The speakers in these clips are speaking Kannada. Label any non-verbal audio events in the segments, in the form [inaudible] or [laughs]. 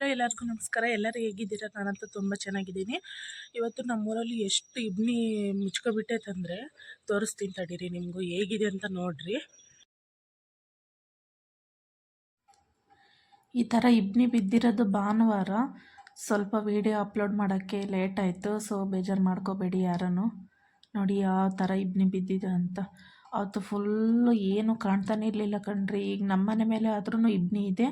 ಎಲ್ಲರಿಗೂ ನಮಸ್ಕಾರ. ಎಲ್ಲರೂ ಹೇಗಿದ್ದೀರಾ? ನಾನಂತೂ ತುಂಬ ಚೆನ್ನಾಗಿದ್ದೀನಿ. ಇವತ್ತು ನಮ್ಮೂರಲ್ಲಿ ಎಷ್ಟು ಇಬ್ನಿ ಮುಚ್ಕೊಬಿಟ್ಟೈತಂದರೆ ತೋರಿಸ್ತೀನಿ ತಡೀರಿ ನಿಮಗೂ. ಹೇಗಿದೆ ಅಂತ ನೋಡ್ರಿ. ಈ ಥರ ಇಬ್ನಿ ಬಿದ್ದಿರೋದು ಭಾನುವಾರ. ಸ್ವಲ್ಪ ವಿಡಿಯೋ ಅಪ್ಲೋಡ್ ಮಾಡೋಕ್ಕೆ ಲೇಟ್ ಆಯಿತು. ಸೊ, ಬೇಜಾರು ಮಾಡ್ಕೋಬೇಡಿ ಯಾರನ್ನು. ನೋಡಿ ಯಾವ ಥರ ಇಬ್ನಿ ಬಿದ್ದಿದೆ ಅಂತ. ಅವತ್ತು ಫುಲ್ಲು ಏನು ಕಾಣ್ತಾನೆ ಇರಲಿಲ್ಲ ಕಣ್ರಿ. ಈಗ ನಮ್ಮನೆ ಮೇಲೆ ಆದ್ರೂ ಇಬ್ನಿ ಇದೆ.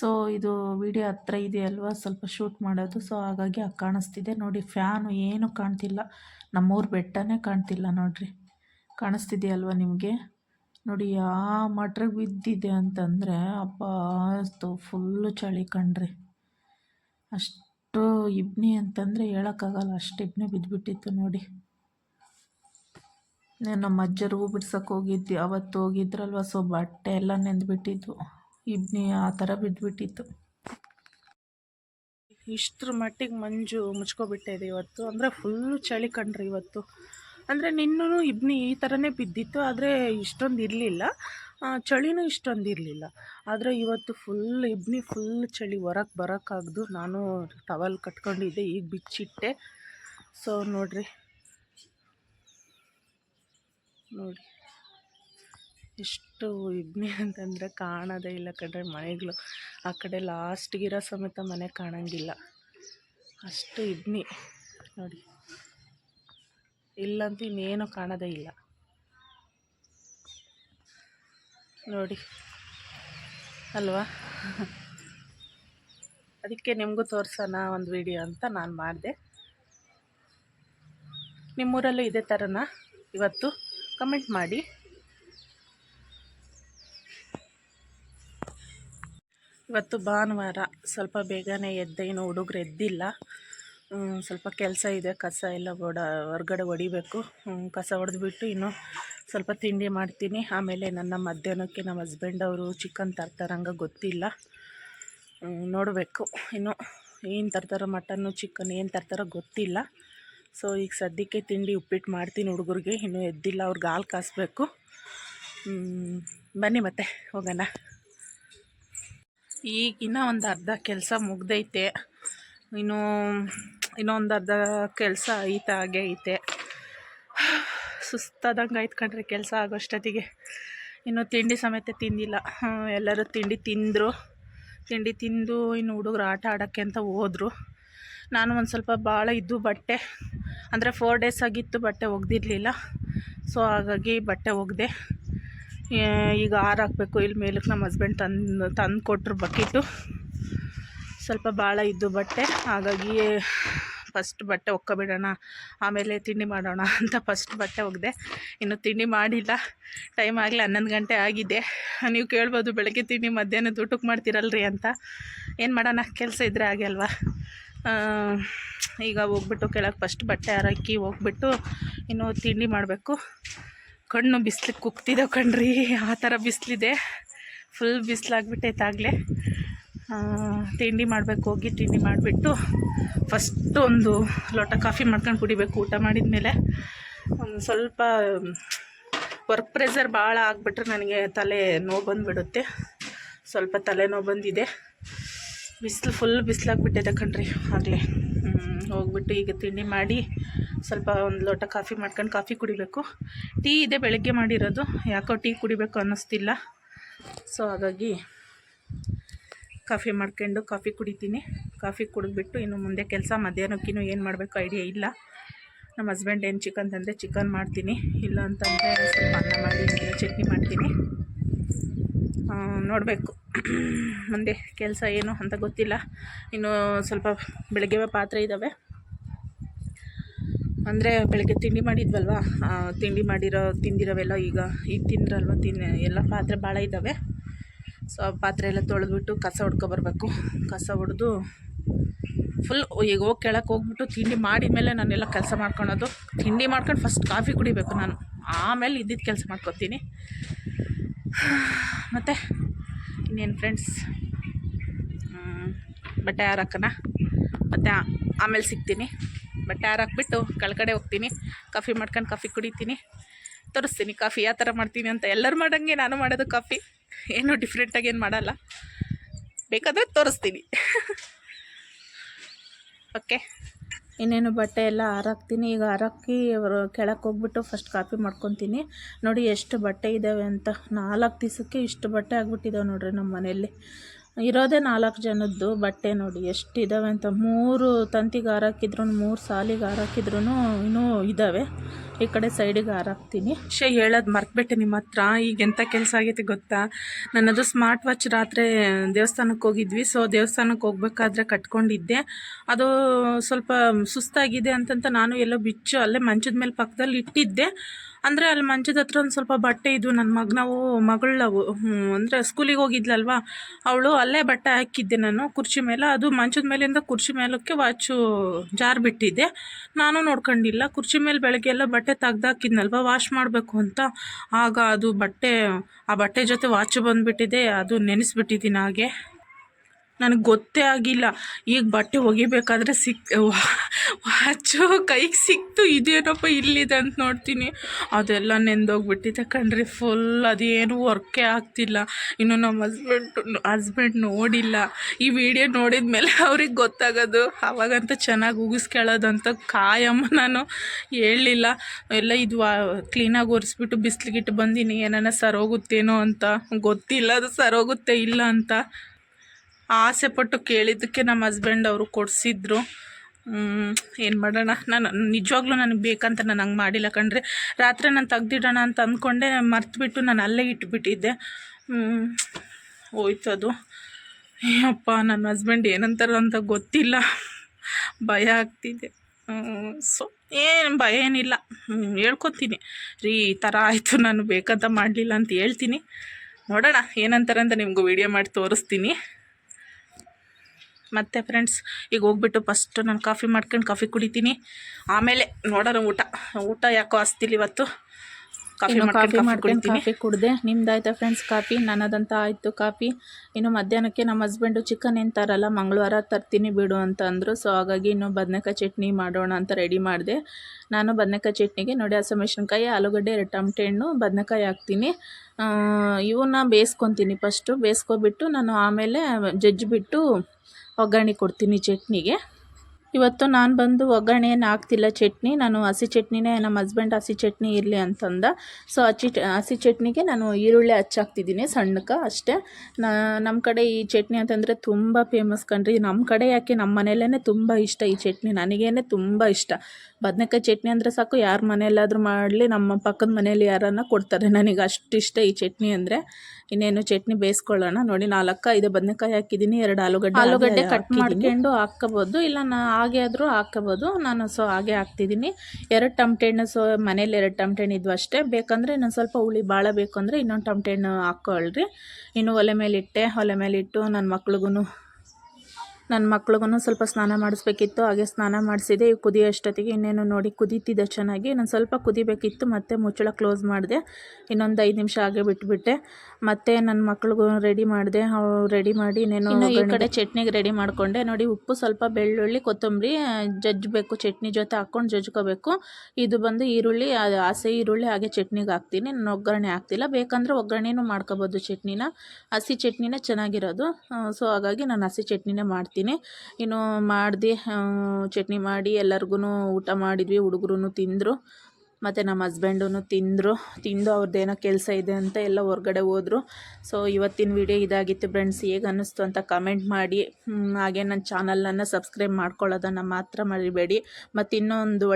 ಸೊ ಇದು ವಿಡಿಯೋ ಹತ್ರ ಅಲ್ವಾ ಸ್ವಲ್ಪ ಶೂಟ್ ಮಾಡೋದು. ಸೊ ಹಾಗಾಗಿ ಆಗ ಕಾಣಿಸ್ತಿದೆ. ನೋಡಿ ಫ್ಯಾನು ಏನು ಕಾಣ್ತಿಲ್ಲ. ನಮ್ಮೂರು ಬೆಟ್ಟನೇ ಕಾಣ್ತಿಲ್ಲ ನೋಡ್ರಿ. ಕಾಣಿಸ್ತಿದೆಯಲ್ವ ನಿಮಗೆ? ನೋಡಿ ಆ ಮಟ್ರಿಗೆ ಬಿದ್ದಿದೆ ಅಂತಂದರೆ ಅಪ್ಪ ಅಸ್ತು ಫುಲ್ಲು ಚಳಿ ಕಣ್ರಿ. ಅಷ್ಟು ಇಬ್ನಿ ಅಂತಂದರೆ ಹೇಳೋಕ್ಕಾಗಲ್ಲ. ಅಷ್ಟು ಇಬ್ನಿ ಬಿದ್ದುಬಿಟ್ಟಿತ್ತು ನೋಡಿ. ನಮ್ಮ ಅಜ್ಜರು ಹೂ ಬಿಡ್ಸೋಕೆ ಹೋಗಿದ್ದು ಅವತ್ತು ಹೋಗಿದ್ರಲ್ವ? ಸೊ ಬಟ್ಟೆ ಎಲ್ಲ ನೆಂದುಬಿಟ್ಟಿದ್ವು ಇಬ್ನಿ ಆ ಥರ ಬಿದ್ದುಬಿಟ್ಟಿತ್ತು ಇಷ್ಟರ ಮಟ್ಟಿಗೆ ಮಂಜು ಮುಚ್ಕೊಬಿಟ್ಟಿದೆ ಇವತ್ತು. ಅಂದರೆ ಫುಲ್ಲು ಚಳಿ ಕಂಡ್ರಿ ಇವತ್ತು. ಅಂದರೆ ನಿನ್ನೂ ಇಬ್ನಿ ಈ ಥರನೇ ಬಿದ್ದಿತ್ತು, ಆದರೆ ಇಷ್ಟೊಂದು ಇರಲಿಲ್ಲ. ಚಳಿನೂ ಇಷ್ಟೊಂದು ಇರಲಿಲ್ಲ. ಆದರೆ ಇವತ್ತು ಫುಲ್ ಇಬ್ನಿ ಫುಲ್ ಚಳಿ ಹೊರಗೆ ಬರೋಕ್ಕಾಗ್ದು ನಾನು ಟವಲ್ ಕಟ್ಕೊಂಡಿದ್ದೆ, ಈಗ ಬಿಚ್ಚಿಟ್ಟೆ. ಸೊ ನೋಡಿರಿ. ನೋಡಿ. ಎಷ್ಟು ಇಬ್ನಿ ಅಂತಂದರೆ ಕಾಣೋದೇ ಇಲ್ಲ ಕಡೆ ಮನೆಗಳು. ಆ ಕಡೆ ಲಾಸ್ಟ್ಗಿರೋ ಸಮೇತ ಮನೆ ಕಾಣಂಗಿಲ್ಲ. ಅಷ್ಟು ಇದ್ನಿ. ನೋಡಿ. ಇಲ್ಲಂತೂ ಇನ್ನೇನು ಕಾಣೋದೇ ಇಲ್ಲ. ನೋಡಿ. ಅಲ್ವಾ? ಅದಕ್ಕೆ ನಿಮಗೂ ತೋರಿಸೋಣ ಒಂದು ವಿಡಿಯೋ ಅಂತ ನಾನು ಮಾಡಿದೆ. ನಿಮ್ಮೂರಲ್ಲೂ ಇದೇ ಥರನಾ ಇವತ್ತು? ಕಮೆಂಟ್ ಮಾಡಿ. ಇವತ್ತು ಭಾನುವಾರ ಸ್ವಲ್ಪ ಬೇಗನೆ ಎದ್ದೆ ಇನ್ನು ಹುಡುಗರು ಎದ್ದಿಲ್ಲ. ಸ್ವಲ್ಪ ಕೆಲಸ ಇದೆ, ಕಸ ಎಲ್ಲ ಓಡ ಹೊರ್ಗಡೆ ಹೊಡಿಬೇಕು. ಕಸ ಹೊಡೆದ್ಬಿಟ್ಟು ಇನ್ನು ಸ್ವಲ್ಪ ತಿಂಡಿ ಮಾಡ್ತೀನಿ. ಆಮೇಲೆ ನನ್ನ ಮಧ್ಯಾಹ್ನಕ್ಕೆ ನಮ್ಮ ಹಸ್ಬೆಂಡ್ ಅವರು ಚಿಕನ್ ತರ್ತಾರಂಗ ಗೊತ್ತಿಲ್ಲ. ನೋಡಬೇಕು. ಇನ್ನು ಏನು ತರ್ತಾರೋ ಮಟನ್ನು ಚಿಕನ್ ಏನು ತರ್ತಾರೋ ಗೊತ್ತಿಲ್ಲ. ಸೊ ಈಗ ಸದ್ಯಕ್ಕೆ ತಿಂಡಿ ಉಪ್ಪಿಟ್ಟು ಮಾಡ್ತೀನಿ ಹುಡುಗರಿಗೆ. ಇನ್ನೂ ಎದ್ದಿಲ್ಲ, ಅವ್ರಿಗೆ ಹಾಲು ಕಾಸಬೇಕು. ಬನ್ನಿ ಮತ್ತೆ ಹೋಗೋಣ. ಈಗಿನ ಒಂದು ಅರ್ಧ ಕೆಲಸ ಮುಗ್ದೈತೆ. ಇನ್ನೂ, ಇನ್ನೊಂದು ಅರ್ಧ ಕೆಲಸ ಐತೆ ಹಾಗೆ ಐತೆ. ಸುಸ್ತಾದಂಗೆ ಆಯ್ತು ಕಂಡ್ರೆ ಕೆಲಸ ಆಗೋಷ್ಟೊತ್ತಿಗೆ. ಇನ್ನು ತಿಂಡಿ ಸಮೇತ ತಿಂದಿಲ್ಲ. ಎಲ್ಲರೂ ತಿಂಡಿ ತಿಂದರು. ತಿಂಡಿ ತಿಂದು ಇನ್ನು ಹುಡುಗರು ಆಟ ಆಡೋಕ್ಕೆ ಅಂತ ಹೋದರು. ನಾನು ಒಂದು ಸ್ವಲ್ಪ ಭಾಳ ಇದ್ದು ಬಟ್ಟೆ, ಅಂದರೆ ಫೋರ್ ಡೇಸ್ ಆಗಿತ್ತು ಬಟ್ಟೆ ಒಗೆದಿರಲಿಲ್ಲ. ಸೊ ಹಾಗಾಗಿ ಬಟ್ಟೆ ಒಗ್ದೆ. ಈಗ ಹಾರಾಕಬೇಕು ಇಲ್ಲಿ ಮೇಲಕ್ಕೆ ನಮ್ಮ ಹಸ್ಬೆಂಡ್ ತಂದು ತಂದು ಕೊಟ್ಟರು ಬಕೆಟು. ಸ್ವಲ್ಪ ಭಾಳ ಇದ್ದು ಬಟ್ಟೆ. ಹಾಗಾಗಿ ಫಸ್ಟ್ ಬಟ್ಟೆ ಒಕ್ಕೊಬಿಡೋಣ. ಆಮೇಲೆ ತಿಂಡಿ ಮಾಡೋಣ ಅಂತ ಫಸ್ಟ್ ಬಟ್ಟೆ ಒಗೆದೆ. ಇನ್ನು ತಿಂಡಿ ಮಾಡಿಲ್ಲ. ಟೈಮ್ ಆಗಲಿ ಹನ್ನೊಂದು ಗಂಟೆ ಆಗಿದೆ. ನೀವು ಕೇಳ್ಬೋದು ಬೆಳಗ್ಗೆ ತಿಂಡಿ ಮಧ್ಯಾಹ್ನದ ಊಟಕ್ಕೆ ಮಾಡ್ತೀರಲ್ರಿ ಅಂತ. ಏನು ಮಾಡೋಣ? ಕೆಲಸ ಇದ್ದರೆ ಹಾಗೆ ಅಲ್ವಾ? ಈಗ ಹೋಗ್ಬಿಟ್ಟು ಕೆಳಗೆ ಫಸ್ಟ್ ಬಟ್ಟೆ ಹಾರಾಕಿ ಹೋಗ್ಬಿಟ್ಟು ಇನ್ನು ತಿಂಡಿ ಮಾಡಬೇಕು. ಕಣ್ಣು ಬಿಸ್ಲಿಗೆ ಕುಗ್ತಿದ್ದಾವೆ ಕಣ್ರಿ. ಆ ಥರ ಬಿಸಿಲಿದೆ. ಫುಲ್ ಬಿಸಿಲಾಗ್ಬಿಟ್ಟೈತಾಗಲೇ ತಿಂಡಿ ಮಾಡಬೇಕು, ಹೋಗಿ ತಿಂಡಿ ಮಾಡಿಬಿಟ್ಟು ಫಸ್ಟ್ ಒಂದು ಲೋಟ ಕಾಫಿ ಮಾಡ್ಕೊಂಡು ಕುಡಿಬೇಕು ಊಟ ಮಾಡಿದ ಮೇಲೆ ಒಂದು ಸ್ವಲ್ಪ ವರ್ಕ್ ಪ್ರೆಸರ್ ಭಾಳ ಆಗಿಬಿಟ್ರೆ ನನಗೆ ತಲೆ ನೋವು ಬಂದುಬಿಡುತ್ತೆ. ಸ್ವಲ್ಪ ತಲೆನೋವು ಬಂದಿದೆ. ಬಿಸಿಲು ಫುಲ್ ಬಿಸಿಲಾಗ್ಬಿಟ್ಟಿದೆ ಕಣ್ರಿ ಆಗಲೇ. ಹೋಗ್ಬಿಟ್ಟು ಈಗ ತಿಂಡಿ ಮಾಡಿ ಸ್ವಲ್ಪ ಒಂದು ಲೋಟ ಕಾಫಿ ಮಾಡ್ಕೊಂಡು ಕಾಫಿ ಕುಡಿಬೇಕು. ಟೀ ಇದೆ ಬೆಳಗ್ಗೆ ಮಾಡಿರೋದು. ಯಾಕೋ ಟೀ ಕುಡಿಬೇಕು ಅನ್ನಿಸ್ತಿಲ್ಲ. ಸೊ ಹಾಗಾಗಿ ಕಾಫಿ ಮಾಡ್ಕೊಂಡು ಕಾಫಿ ಕುಡಿತೀನಿ. ಕಾಫಿ ಕುಡಿದ್ಬಿಟ್ಟು ಇನ್ನು ಮುಂದೆ ಕೆಲಸ, ಮಧ್ಯಾಹ್ನಕ್ಕಿನ್ನು ಏನು ಮಾಡಬೇಕು ಐಡಿಯಾ ಇಲ್ಲ. ನಮ್ಮ ಹಸ್ಬೆಂಡ್ ಏನು ಚಿಕನ್ ತಂದರೆ ಚಿಕನ್ ಮಾಡ್ತೀನಿ. ಇಲ್ಲ ಅಂತಂದರೆ ಸ್ವಲ್ಪ ಅನ್ನ ಮಾಡಿ ಚಟ್ನಿ ಮಾಡ್ತೀನಿ. ನೋಡಬೇಕು. ಮುಂದೆ ಕೆಲಸ ಏನು ಅಂತ ಗೊತ್ತಿಲ್ಲ. ಇನ್ನು ಸ್ವಲ್ಪ ಬೆಳಗ್ಗೆ ಪಾತ್ರೆ ಇದ್ದಾವೆ ಅಂದರೆ ಬೆಳಗ್ಗೆ ತಿಂಡಿ ಮಾಡಿದ್ವಲ್ವ? ತಿಂಡಿ ಮಾಡಿರೋ, ತಿಂದಿರೋವೆಲ್ಲ ಈಗ ಈಗ ತಿಂದ್ರಲ್ವ? ತಿನ್ನ ಎಲ್ಲ ಪಾತ್ರೆ ಭಾಳ ಇದ್ದಾವೆ ಸೊ ಆ ಪಾತ್ರೆ ಎಲ್ಲ ತೊಳೆದ್ಬಿಟ್ಟು ಕಸ ಹೊಡ್ಕೊಬರ್ಬೇಕು ಕಸ ಹೊಡೆದು ಫುಲ್ ಈಗ ಹೋಗಿ ಕೆಳಕ್ಕೆ ಹೋಗ್ಬಿಟ್ಟು ತಿಂಡಿ ಮಾಡಿದ ಮೇಲೆ ನಾನೆಲ್ಲ ಕೆಲಸ ಮಾಡ್ಕೊಳೋದು. ತಿಂಡಿ ಮಾಡ್ಕೊಂಡು ಫಸ್ಟ್ ಕಾಫಿ ಕುಡಿಬೇಕು ನಾನು. ಆಮೇಲೆ ಇದ್ದಿದ್ದು ಕೆಲಸ ಮಾಡ್ಕೊತೀನಿ. ಮತ್ತು ಇನ್ನೇನು ಫ್ರೆಂಡ್ಸ್ ಬಟ್ಟೆ ಯಾರಕ್ಕನ ಮತ್ತು ಆಮೇಲೆ ಸಿಗ್ತೀನಿ. ಬಟ್ಟೆ ಹಾರಾಕ್ಬಿಟ್ಟು ಕೆಳಗಡೆ ಹೋಗ್ತೀನಿ. ಕಾಫಿ ಮಾಡ್ಕೊಂಡು ಕಾಫಿ ಕುಡಿತೀನಿ. ತೋರಿಸ್ತೀನಿ ಕಾಫಿ ಯಾವ ಥರ ಮಾಡ್ತೀನಿ ಅಂತ. ಎಲ್ಲರೂ ಮಾಡೋಂಗೆ ನಾನು ಮಾಡೋದು ಕಾಫಿ. ಏನು ಡಿಫ್ರೆಂಟಾಗಿ ಏನು ಮಾಡಲ್ಲ. ಬೇಕಾದರೆ ತೋರಿಸ್ತೀನಿ. [laughs] ಓಕೆ ಇನ್ನೇನು ಬಟ್ಟೆ ಎಲ್ಲ ಹಾರಾಕ್ತೀನಿ. ಈಗ ಹಾರಾಕಿ ಅವರು ಕೆಳಕ್ಕೆ ಹೋಗ್ಬಿಟ್ಟು ಫಸ್ಟ್ ಕಾಫಿ ಮಾಡ್ಕೊತೀನಿ. ನೋಡಿ ಎಷ್ಟು ಬಟ್ಟೆ ಇದ್ದಾವೆ ಅಂತ. ನಾಲ್ಕು ದಿವಸಕ್ಕೆ ಇಷ್ಟು ಬಟ್ಟೆ ಆಗ್ಬಿಟ್ಟಿದ್ದಾವೆ ನೋಡಿರಿ ನಮ್ಮ ಮನೆಯಲ್ಲಿ ಇರೋದೇ ನಾಲ್ಕು ಜನದ್ದು ಬಟ್ಟೆ ನೋಡಿ ಎಷ್ಟಿದ್ದಾವೆ ಅಂತ. ಮೂರು ತಂತಿಗೆ ಹಾರಾಕಿದ್ರು ಮೂರು ಸಾಲಿಗೆ ಹಾರಾಕಿದ್ರು ಇನ್ನೂ ಇದ್ದಾವೆ ಈ ಕಡೆ ಸೈಡಿಗೆ ಹಾರಾಕ್ತೀನಿ. ಶೇ ಹೇಳೋದು ಮರ್ತ್ಬಿಟ್ಟೆ ನಿಮ್ಮ ಹತ್ರ. ಈಗ ಎಂಥ ಕೆಲಸ ಆಗೈತೆ ಗೊತ್ತಾ? ನನ್ನದು ಸ್ಮಾರ್ಟ್ ವಾಚ್ ರಾತ್ರಿ ದೇವಸ್ಥಾನಕ್ಕೆ ಹೋಗಿದ್ವಿ. ಸೊ ದೇವಸ್ಥಾನಕ್ಕೆ ಹೋಗ್ಬೇಕಾದ್ರೆ ಕಟ್ಕೊಂಡಿದ್ದೆ. ಅದು ಸ್ವಲ್ಪ ಸುಸ್ತಾಗಿದೆ ಅಂತಂತ ನಾನು ಎಲ್ಲೋ ಬಿಚ್ಚು, ಅಲ್ಲೇ ಮಂಚದ ಮೇಲೆ ಪಕ್ಕದಲ್ಲಿ ಇಟ್ಟಿದ್ದೆ. ಅಂದರೆ ಅಲ್ಲಿ ಮಂಚದ ಹತ್ರ ಒಂದು ಸ್ವಲ್ಪ ಬಟ್ಟೆ ಇದ್ವು. ನನ್ನ ಮಗನವು ಮಗಳವು ಅಂದರೆ ಸ್ಕೂಲಿಗೆ ಹೋಗಿದ್ಲಲ್ವಾ? ಅವಳು ಅಲ್ಲೇ ಬಟ್ಟೆ ಹಾಕಿದ್ದೆ ನಾನು, ಕುರ್ಚಿ ಮೇಲೆ. ಅದು ಮಂಚದ ಮೇಲಿಂದ ಕುರ್ಚಿ ಮೇಲಕ್ಕೆ ವಾಚು ಜಾರ್ ಬಿಟ್ಟಿದ್ದೆ ನಾನು ನೋಡ್ಕೊಂಡಿಲ್ಲ. ಕುರ್ಚಿ ಮೇಲೆ ಬೆಳಗ್ಗೆ ಎಲ್ಲ ಬಟ್ಟೆ ತೆಗ್ದಾಕಿದ್ನಲ್ವ? ವಾಶ್ ಮಾಡಬೇಕು ಅಂತ. ಆಗ ಅದು ಬಟ್ಟೆ, ಆ ಬಟ್ಟೆ ಜೊತೆ ವಾಚು ಬಂದುಬಿಟ್ಟಿದೆ. ಅದು ನೆನೆಸ್ಬಿಟ್ಟಿದ್ದೀನಿ ಹಾಗೆ. ನನಗೆ ಗೊತ್ತೇ ಆಗಿಲ್ಲ. ಈಗ ಬಟ್ಟೆ ಒಗಿಬೇಕಾದ್ರೆ ಸಿಕ್ ವಾಚು, ಕೈಗೆ ಸಿಕ್ತು ಇದೇನಪ್ಪ ಇಲ್ಲಿದೆ ಅಂತ ನೋಡ್ತೀನಿ. ಅದೆಲ್ಲ ನೆಂದೋಗ್ಬಿಟ್ಟಿದೆ ಕಣ್ರಿ ಫುಲ್ ಅದೇನು ವರ್ಕೇ ಆಗ್ತಿಲ್ಲ. ಇನ್ನು ನಮ್ಮ ಹಸ್ಬೆಂಡ್ ಹಸ್ಬೆಂಡ್ ನೋಡಿಲ್ಲ. ಈ ವಿಡಿಯೋ ನೋಡಿದ ಮೇಲೆ ಅವ್ರಿಗೆ ಗೊತ್ತಾಗೋದು, ಅವಾಗಂತ ಚೆನ್ನಾಗಿ ಉಗಿಸ್ಕೊಳ್ಳೋದಂತ ಕಾಯಮ್ಮ ನಾನು ಹೇಳಲಿಲ್ಲ ಎಲ್ಲ ಇದು ಕ್ಲೀನಾಗಿ ಒರೆಸ್ಬಿಟ್ಟು ಬಿಸಿಲಿಗಿಟ್ಟು ಬಂದೀನಿ, ಏನಾನ ಸರೋಗುತ್ತೇನೋ ಅಂತ. ಗೊತ್ತಿಲ್ಲ ಅದು ಸರೋಗುತ್ತೆ ಇಲ್ಲ ಅಂತ. ಆಸೆ ಪಟ್ಟು ಕೇಳಿದ್ದಕ್ಕೆ ನಮ್ಮ ಹಸ್ಬೆಂಡ್ ಅವರು ಕೊಡಿಸಿದ್ರು. ಏನು ಮಾಡೋಣ? ನಾನು ನಿಜವಾಗ್ಲೂ ನನಗೆ ಬೇಕಂತ ನಾನು ಹಂಗೆ ಮಾಡಿಲ್ಲ ಕಣ್ರಿ. ರಾತ್ರಿ ನಾನು ತೆಗ್ದಿಡೋಣ ಅಂತ ಅಂದ್ಕೊಂಡೆ ಮರ್ತುಬಿಟ್ಟು ನಾನು ಅಲ್ಲೇ ಇಟ್ಬಿಟ್ಟಿದ್ದೆ. ಹೋಯ್ತು ಅದು. ಅಪ್ಪ ನನ್ನ ಹಸ್ಬೆಂಡ್ ಏನಂತಾರ ಅಂತ ಗೊತ್ತಿಲ್ಲ. ಭಯ ಆಗ್ತಿದೆ. ಸೊ, ಏನು, ಭಯ ಏನಿಲ್ಲ. ಹೇಳ್ಕೊತೀನಿ. ರೀ, ಈ ಥರ ಆಯಿತು, ನಾನು ಬೇಕಂತ ಮಾಡಲಿಲ್ಲ ಅಂತ ಹೇಳ್ತೀನಿ. ನೋಡೋಣ ಏನಂತಾರೆ ಅಂತ ವೀಡಿಯೋ ವಿಡಿಯೋ ಮಾಡಿ ತೋರಿಸ್ತೀನಿ. ಮತ್ತೆ ಫ್ರೆಂಡ್ಸ್ ಈಗ ಹೋಗ್ಬಿಟ್ಟು ಫಸ್ಟ್ ನಾನು ಕಾಫಿ ಮಾಡ್ಕೊಂಡು ಕಾಫಿ ಕುಡಿತೀನಿ. ಆಮೇಲೆ ನೋಡೋಣ ಊಟ. ಊಟ ಯಾಕೋ ಹಸ್ತಿಲ್ಲ ಇವತ್ತು. ಕಾಫಿ ಕಾಫಿ ಮಾಡ್ಕೊಂಡು ಕಾಫಿ ಕುಡಿದೆ. ನಿಮ್ದಾಯ್ತಾ ಫ್ರೆಂಡ್ಸ್ ಕಾಫಿ ನನ್ನದಂತ ಆಯಿತು ಕಾಫಿ ಇನ್ನು ಮಧ್ಯಾಹ್ನಕ್ಕೆ ನಮ್ಮ ಹಸ್ಬೆಂಡು ಚಿಕನ್ ಏನು ತರಲ್ಲ ಮಂಗಳವಾರ ತರ್ತೀನಿ ಬಿಡು ಅಂತ ಅಂದರು. ಸೊ ಹಾಗಾಗಿ ಇನ್ನು ಬದನೆಕಾಯಿ ಚಟ್ನಿ ಮಾಡೋಣ ಅಂತ ರೆಡಿ ಮಾಡಿದೆ. ನಾನು ಬದನೆಕಾಯಿ ಚಟ್ನಿಗೆ ನೋಡಿ ಹಸಿಮೆಣ್ಸಿನ್ಕಾಯಿ ಆಲೂಗಡ್ಡೆ ಎರಡು ಟಮಟೆ ಹಣ್ಣು ಬದನೆಕಾಯಿ ಹಾಕ್ತೀನಿ. ಇವನ್ನ ಬೇಯಿಸ್ಕೊತೀನಿ ಫಸ್ಟು ಬೇಯಿಸ್ಕೊಬಿಟ್ಟು ನಾನು ಆಮೇಲೆ ಜಜ್ಜಿಬಿಟ್ಟು ಒಗ್ಗರಣೆ ಕೊಡ್ತೀನಿ ಚಟ್ನಿಗೆ. ಇವತ್ತು ನಾನು ಬಂದು ಒಗ್ಗರಣೆ ಏನು ಹಾಕ್ತಿಲ್ಲ ಚಟ್ನಿ. ನಾನು ಹಸಿ ಚಟ್ನಿನೇ, ನಮ್ಮ ಹಸ್ಬೆಂಡ್ ಹಸಿ ಚಟ್ನಿ ಇರಲಿ ಅಂತಂದ. ಸೊ ಹಚ್ಚಿ ಹಸಿ ಚಟ್ನಿಗೆ ನಾನು ಈರುಳ್ಳಿ ಹಚ್ಚಾಕ್ತಿದ್ದೀನಿ ಸಣ್ಣಕ್ಕೆ ಅಷ್ಟೇ. ನಮ್ಮ ಕಡೆ ಈ ಚಟ್ನಿ ಅಂತಂದರೆ ತುಂಬ ಫೇಮಸ್ ಕಣ್ರಿ. ನಮ್ಮ ಕಡೆ ಯಾಕೆ? ನಮ್ಮ ಮನೆಯಲ್ಲೇ ತುಂಬ ಇಷ್ಟ ಈ ಚಟ್ನಿ. ನನಗೇನೆ ತುಂಬ ಇಷ್ಟ. ಬದನೆಕಾಯಿ ಚಟ್ನಿ ಅಂದರೆ ಸಾಕು ಯಾರ ಮನೆಯಲ್ಲಾದರೂ ಮಾಡಲಿ ನಮ್ಮ ಪಕ್ಕದ ಮನೇಲಿ ಯಾರನ್ನ ಕೊಡ್ತಾರೆ. ನನಗೆ ಅಷ್ಟು ಇಷ್ಟ ಈ ಚಟ್ನಿ ಅಂದರೆ. ಇನ್ನೇನು ಚಟ್ನಿ ಬೇಯಿಸ್ಕೊಳ್ಳೋಣ. ನೋಡಿ ನಾಲ್ಕು ಐದು ಬದನೆಕಾಯಿ ಹಾಕಿದ್ದೀನಿ ಎರಡು ಆಲೂಗಡ್ಡೆ ಆಲೂಗಡ್ಡೆ ಕಟ್ ಮಾಡ್ಕೊಂಡು ಹಾಕ್ಕೋಬೋದು ಇಲ್ಲ ನಾ ಹಾಗೆ ಆದರೂ ಹಾಕ್ಕೋಬೋದು ನಾನು ಸೊ ಹಾಗೆ ಹಾಕ್ತಿದ್ದೀನಿ. ಎರಡು ಟಮಟೆ ಹಣ್ಣು ಸೊ ಮನೇಲಿ ಎರಡು ಟಮಟೆ ಹಣ್ಣು ಇದ್ವು ಅಷ್ಟೇ. ಬೇಕಂದರೆ ಇನ್ನೊಂದು ಸ್ವಲ್ಪ ಹುಳಿ ಭಾಳ ಬೇಕು ಅಂದರೆ ಇನ್ನೊಂದು ಟಮಟೆ ಹಣ್ಣು ಹಾಕ್ಕೊಳ್ರಿ ಇನ್ನು ಒಲೆ ಮೇಲೆ ಇಟ್ಟೆ ಒಲೆ ಮೇಲೆ ಇಟ್ಟು ನನ್ನ ಮಕ್ಳಿಗೂ ನನ್ನ ಮಕ್ಳಿಗೂ ಸ್ವಲ್ಪ ಸ್ನಾನ ಮಾಡಿಸ್ಬೇಕಿತ್ತು ಹಾಗೆ ಸ್ನಾನ ಮಾಡಿಸಿದೆ. ಇವು ಕುದಿಯೋ ಅಷ್ಟೊತ್ತಿಗೆ ಇನ್ನೇನು ನೋಡಿ ಕುದೀತಿದೆ ಚೆನ್ನಾಗಿ. ನಾನು ಸ್ವಲ್ಪ ಕುದಿಬೇಕಿತ್ತು ಮತ್ತೆ ಮುಚ್ಚಳ ಕ್ಲೋಸ್ ಮಾಡಿದೆ. ಇನ್ನೊಂದು ಐದು ನಿಮಿಷ ಹಾಗೆ ಬಿಟ್ಬಿಟ್ಟೆ. ಮತ್ತೆ ನನ್ನ ಮಕ್ಳಿಗೂ ರೆಡಿ ಮಾಡಿದೆ. ರೆಡಿ ಮಾಡಿ ಇನ್ನೇನು ಈ ಕಡೆ ಚಟ್ನಿಗೆ ರೆಡಿ ಮಾಡಿಕೊಂಡೆ. ನೋಡಿ ಉಪ್ಪು ಸ್ವಲ್ಪ ಬೆಳ್ಳುಳ್ಳಿ ಕೊತ್ತಂಬರಿ ಜಜ್ಜಬೇಕು ಚಟ್ನಿ ಜೊತೆ ಹಾಕ್ಕೊಂಡು ಜಜ್ಕೋಬೇಕು ಇದು ಬಂದು ಈರುಳ್ಳಿ ಹಸಿ ಈರುಳ್ಳಿ ಹಾಗೆ ಚಟ್ನಿಗೆ ಹಾಕ್ತೀನಿ. ನಾನು ಒಗ್ಗರಣೆ ಹಾಕ್ತಿಲ್ಲ. ಬೇಕಂದರೆ ಒಗ್ಗರಣೆನೂ ಮಾಡ್ಕೋಬೋದು ಚಟ್ನಿನ. ಹಸಿ ಚಟ್ನಿನೇ ಚೆನ್ನಾಗಿರೋದು. ಸೊ ಹಾಗಾಗಿ ನಾನು ಹಸಿ ಚಟ್ನಿನೇ ಮಾಡ್ತೀನಿ. ಇನ್ನು ಮಾಡಿದೆ ಚಟ್ನಿ ಮಾಡಿ ಎಲ್ಲರಿಗೂ ಊಟ ಮಾಡಿದ್ವಿ ಹುಡುಗರು ತಿಂದರು, ಮತ್ತು ನಮ್ಮ ಹಸ್ಬೆಂಡೂ ತಿಂದರು. ತಿಂದು ಅವ್ರದ್ದೇನೋ ಕೆಲಸ ಇದೆ ಅಂತ ಎಲ್ಲ ಹೊರಗಡೆ ಹೋದರು. ಸೊ ಇವತ್ತಿನ ವಿಡಿಯೋ ಇದಾಗಿತ್ತು ಫ್ರೆಂಡ್ಸ್ ಹೇಗೆ ಅನ್ನಿಸ್ತು ಅಂತ ಕಮೆಂಟ್ ಮಾಡಿ. ಹಾಗೆ ನನ್ನ ಚಾನಲನ್ನು ಸಬ್ಸ್ಕ್ರೈಬ್ ಮಾಡ್ಕೊಳ್ಳೋದನ್ನು ಮಾತ್ರ ಮರಿಬೇಡಿ. ಮತ್ತು ಇನ್ನೊಂದು